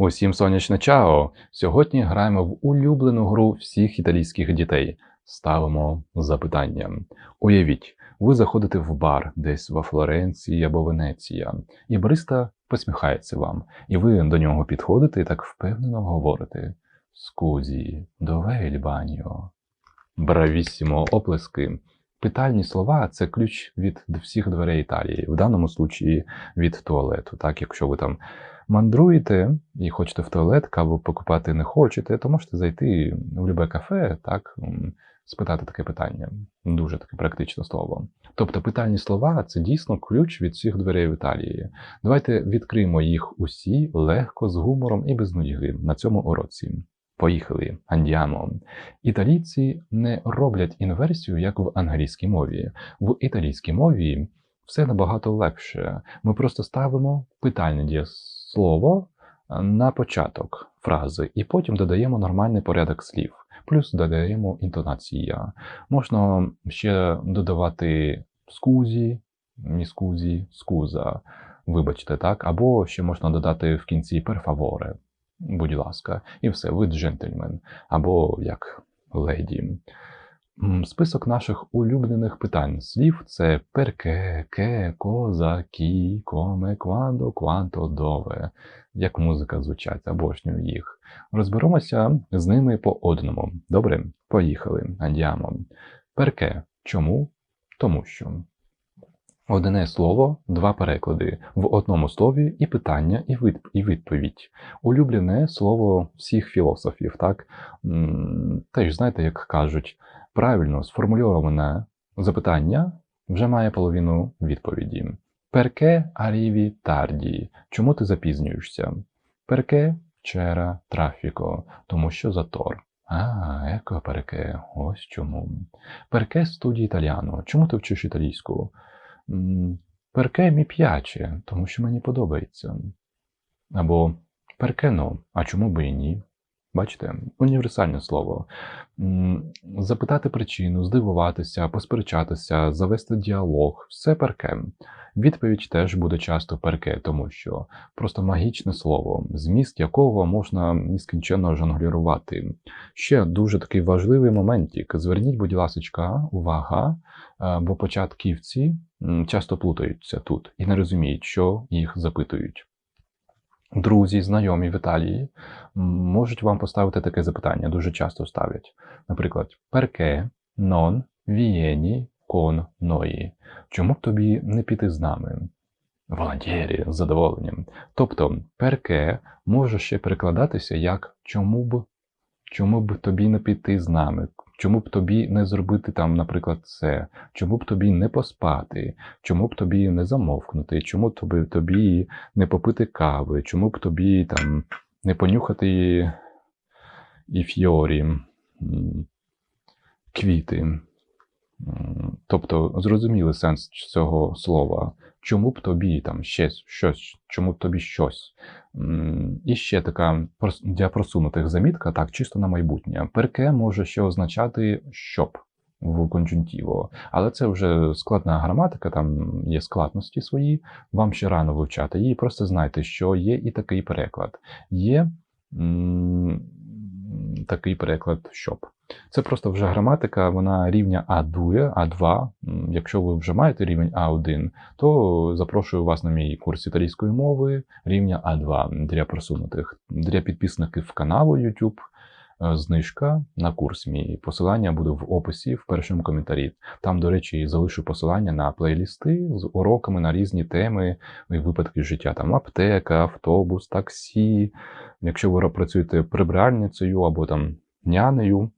Усім сонячне чао! Сьогодні граємо в улюблену гру всіх італійських дітей. Ставимо запитання. Уявіть, ви заходите в бар десь во Флоренції або Венеція, і бариста посміхається вам, і ви до нього підходите і так впевнено говорите: Скузі, дове il bagno». Бравісімо, оплески. Питальні слова це ключ від всіх дверей Італії, в даному случаї від туалету. Так, якщо ви там мандруєте і хочете в туалет, каву покупати не хочете, то можете зайти в любе кафе, так, спитати таке питання. Дуже таке практичне слово. Тобто питальні слова це дійсно ключ від всіх дверей в Італії. Давайте відкриємо їх усі легко, з гумором і без нудьги на цьому уроці. Поїхали, андіамо. Італійці не роблять інверсію, як в англійській мові. В італійській мові все набагато легше. Ми просто ставимо питальне дієслово на початок фрази, і потім додаємо нормальний порядок слів, плюс додаємо інтонація. Можна ще додавати скузі, міскузі, скуза, вибачте, так, або ще можна додати в кінці перфаворе, будь ласка, і все, ви джентльмен, або як леді. Список наших улюблених питань слів це перке, ке, коза, кі, коме, квандо, кванто, дове. Як музика звучать, обожнюю їх. Розберемося з ними по одному. Добре, поїхали. Андіамо. Перке. Чому? Тому що. Одне слово, два переклади. В одному слові і питання, і від- і відповідь. Улюблене слово всіх філософів, так? Теж знаєте, як кажуть, правильно сформульоване запитання вже має половину відповіді. Перке arrivi tardi? Чому ти запізнюєшся? Перке вчора трафіко, тому що затор. А, еко перке, ось чому. Перке студії італіано. Чому ти вчиш італійську? Перке мі п'яче, тому що мені подобається. Або перке но, а чому би і ні? Бачите, універсальне слово. Запитати причину, здивуватися, посперечатися, завести діалог все перке. Відповідь теж буде часто перке, тому що просто магічне слово, зміст якого можна нескінченно жонглірувати. Ще дуже такий важливий моментик. Зверніть, будь ласка, увага, е, бо початківці часто плутаються тут і не розуміють, що їх запитують. Друзі, знайомі в Італії можуть вам поставити таке запитання, дуже часто ставлять. Наприклад, perché non vieni con noi? Чому б тобі не піти з нами? Волонтєрі з задоволенням. Тобто, перке може ще перекладатися як чому б, чому б тобі не піти з нами, чому б тобі не зробити там, наприклад, це, чому б тобі не поспати, чому б тобі не замовкнути, чому б тобі, не попити кави, чому б тобі там не понюхати і фьорі, квіти. Тобто зрозуміли сенс цього слова. Чому б тобі там ще щось, чому б тобі щось? І ще така для просунутих замітка, так, чисто на майбутнє. Перке може ще означати щоб в конджунтіво, але це вже складна граматика, там є складності свої, вам ще рано вивчати її. Просто знайте, що є і такий переклад. Є такий переклад щоб. Це просто вже граматика, вона рівня А2, А2. Якщо ви вже маєте рівень А1, то запрошую вас на мій курс італійської мови рівня А2 для просунутих. Для підписників каналу YouTube знижка на курс мій. Посилання буде в описі в першому коментарі. Там, до речі, залишу посилання на плейлісти з уроками на різні теми і випадки життя. Там аптека, автобус, таксі. Якщо ви працюєте прибиральницею або там нянею,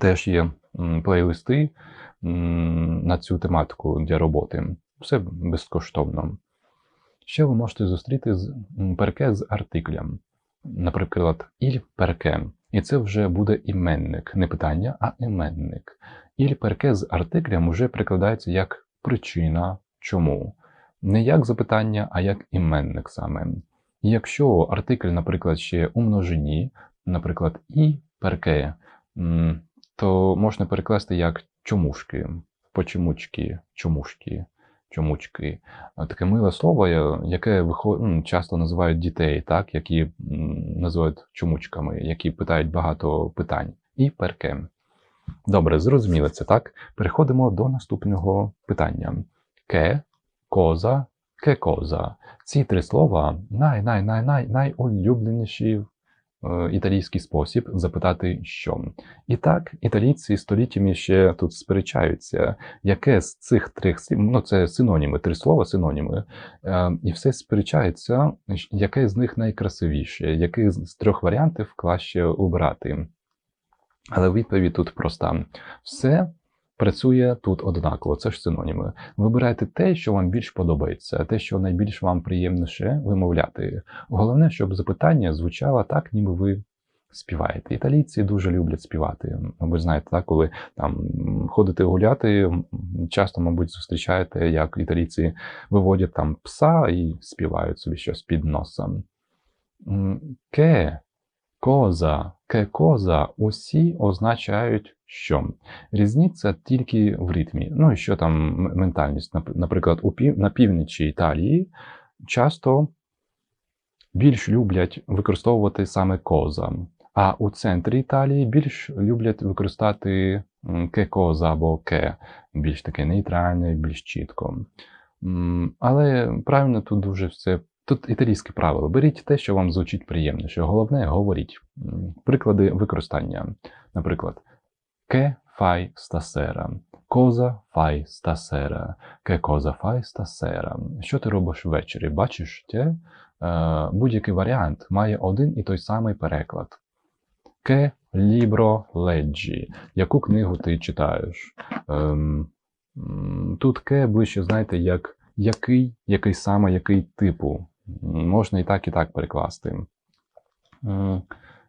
теж є плейлисти на цю тематику для роботи. Все безкоштовно. Ще ви можете зустріти з перке з артиклем. Наприклад, іль перке. І це вже буде іменник, не питання, а іменник. Іль перке з артиклем вже прикладається як причина чому. Не як запитання, а як іменник саме. І якщо артикль, наприклад, ще у множині, наприклад, і перке, то можна перекласти як чомушки, почемучки, чомушки. Чомучки. Е, Таке миле слово, яке виход... часто називають дітей, так, які називають чомучками, які питають багато питань. І перке. Добре, зрозуміли це, так? Переходимо до наступного питання. Ке, коза, ке коза. Ці три слова най-най-най-най найулюбленіші італійський спосіб запитати що. І так, італійці століттями ще тут сперечаються, яке з цих трьох слів, ну це синоніми, три слова синоніми, е, і все сперечається, яке з них найкрасивіше, який з трьох варіантів краще обрати. Але відповідь тут проста: все працює тут однаково, це ж синоніми. Вибирайте те, що вам більш подобається, те, що найбільш вам приємніше вимовляти. Головне, щоб запитання звучало так, ніби ви співаєте. Італійці дуже люблять співати. Ви знаєте, так, коли там ходите гуляти, часто, мабуть, зустрічаєте, як італійці виводять там пса і співають собі щось під носом. Ке, коза, ке коза усі означають що. Різниця тільки в ритмі. Ну і що там ментальність. Наприклад, у пів... на північі Італії часто більш люблять використовувати саме коза, а у центрі Італії більш люблять використати м, ке коза або ке, більш таке нейтральне, більш чітко. Але правильно тут дуже все. Тут італійське правило. Беріть те, що вам звучить приємніше. Головне, говоріть. Приклади використання. Наприклад, Che fai stasera? Cosa fai stasera? Che cosa fai stasera? Що ти робиш ввечері? Бачиш, те? Е, будь-який варіант має один і той самий переклад. Che libro leggi? Яку книгу ти читаєш? Ем, тут ке ближче, знаєте, як який, який саме, який типу. Можна і так, і так перекласти.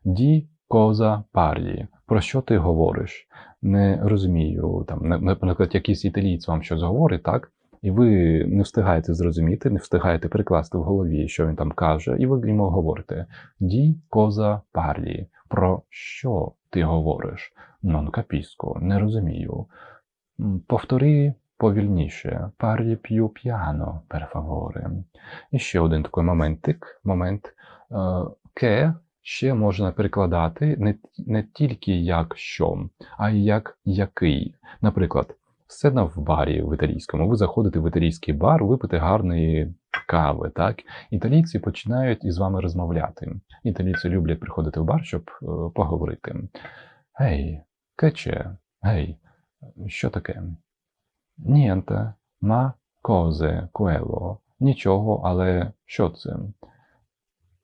Ді коза парлі. Про що ти говориш? Не розумію. Там, наприклад, якийсь італієць вам щось говорить, так? І ви не встигаєте зрозуміти, не встигаєте перекласти в голові, що він там каже, і ви йому говорите: Ді коза парлі. Про що ти говориш? Non capisco, не розумію. Повтори повільніше. Парлі п'ю п'яно, favore. І ще один такий моментик, момент. Е, Ке ще можна перекладати не, не тільки як що, а й як який. Наприклад, сцена в барі в італійському. Ви заходите в італійський бар, випити гарної кави. Так? Італійці починають із вами розмовляти. Італійці люблять приходити в бар, щоб е, поговорити. Гей, кече, гей, що таке? Нієнте, ма козе, quello. Нічого, але що це?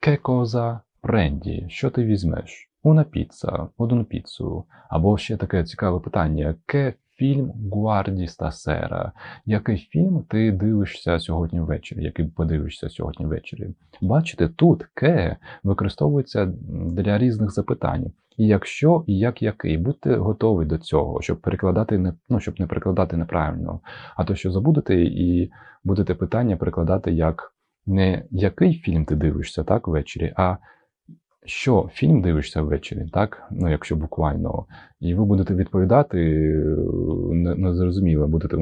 Che cosa prendi? Що ти візьмеш? Una pizza, одну піцу. Або ще таке цікаве питання: Che film guardi stasera? Який фільм ти дивишся сьогодні ввечері? Який подивишся сьогодні ввечері? Бачите, тут ке використовується для різних запитань. І якщо, і як який, будьте готові до цього, щоб перекладати не ну, щоб не перекладати неправильно. А то, що забудете, і будете питання перекладати як не який фільм ти дивишся так ввечері, а що фільм дивишся ввечері, так? Ну, якщо буквально. І ви будете відповідати е, незрозуміло, будете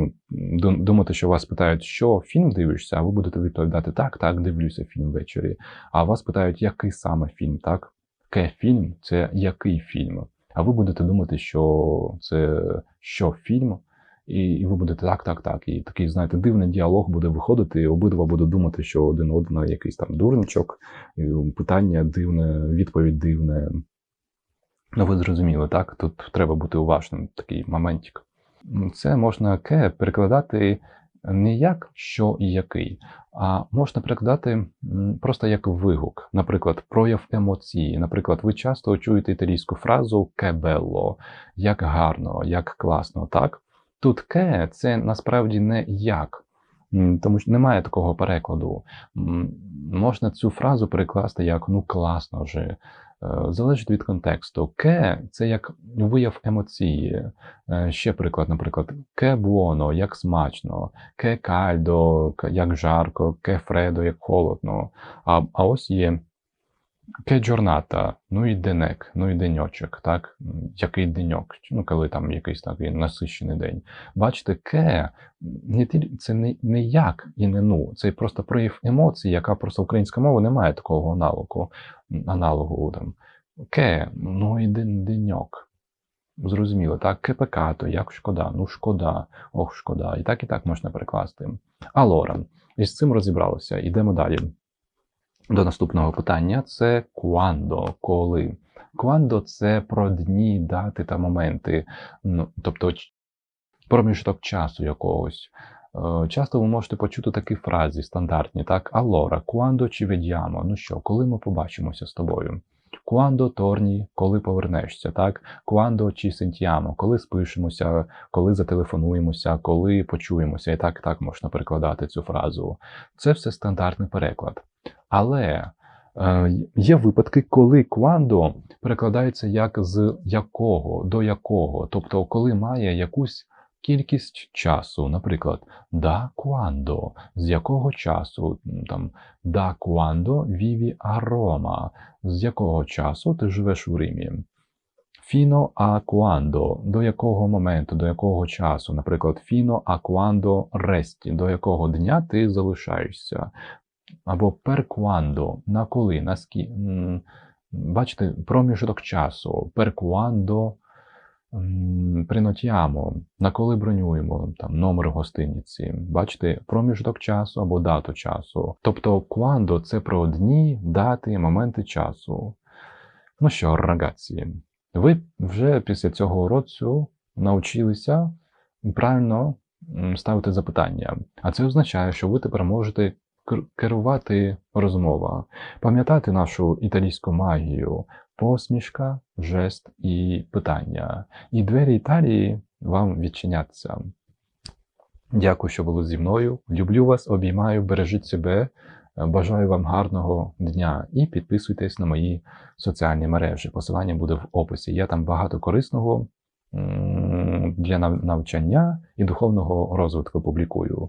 думати, що вас питають, що фільм дивишся, а ви будете відповідати так, так, дивлюся фільм ввечері. А вас питають, який саме фільм, так? Ке фільм це який фільм. А ви будете думати, що це що фільм, і, і ви будете так, так, так. І такий, знаєте, дивний діалог буде виходити, і обидва будуть думати, що один одного якийсь там дурничок, і питання дивне, відповідь дивне. Ну, ви зрозуміли, так? Тут треба бути уважним, такий моментик. Це можна ке перекладати не як що і який, а можна перекладати просто як вигук, наприклад, прояв емоції. Наприклад, ви часто чуєте італійську фразу «ке белло», як гарно, як класно, так? Тут ке це насправді не як, тому що немає такого перекладу. Можна цю фразу перекласти як ну класно же. Е, Залежить від контексту. Ке це як вияв емоції. Е, Ще приклад, наприклад, ке буоно, як смачно, ке кальдо, як жарко, ке фредо, як холодно. А, а ось є Giornata, ну і денек, ну і деньочок, так? Який деньок, ну коли там якийсь такий насичений день. Бачите, ке не це не, не як і не ну, це просто прояв емоцій, яка просто українська мова не має такого аналогу, аналогу там. Ке, ну і ден, деньок. Зрозуміло, так, ке пекато, як шкода, ну шкода, ох, шкода. І так і так можна перекласти. Алора. І з цим розібралося. Йдемо далі. До наступного питання це quando, коли. Quando – це про дні, дати та моменти, ну, тобто проміжок часу якогось. Е, Часто ви можете почути такі фрази стандартні, так? Allora, quando ci vediamo? Ну що, коли ми побачимося з тобою? Quando torni, коли повернешся, так? Quando ci sentiamo, коли спишемося, коли зателефонуємося, коли почуємося. І так, і так можна перекладати цю фразу. Це все стандартний переклад. Але е, є випадки, коли quando перекладається як з якого, до якого, тобто коли має якусь кількість часу, наприклад, da quando, з якого часу, там, quando vivi a Roma, з якого часу ти живеш у Римі. Fino a quando, до якого моменту, до якого часу, наприклад, fino a quando resti, до якого дня ти залишаєшся. Або quando, на коли, на скі... Бачите, проміжок часу, м, prenotiamo, на коли бронюємо там номер гостиниці. Бачите, проміжок часу або дату часу. Тобто quando – це про дні, дати, моменти часу. Ну що, рагаці, ви вже після цього уроку навчилися правильно ставити запитання. А це означає, що ви тепер можете керувати розмова, пам'ятати нашу італійську магію, посмішка, жест і питання. І двері Італії вам відчиняться. Дякую, що були зі мною. Люблю вас, обіймаю, бережіть себе. Бажаю вам гарного дня і підписуйтесь на мої соціальні мережі. Посилання буде в описі. Я там багато корисного для навчання і духовного розвитку публікую.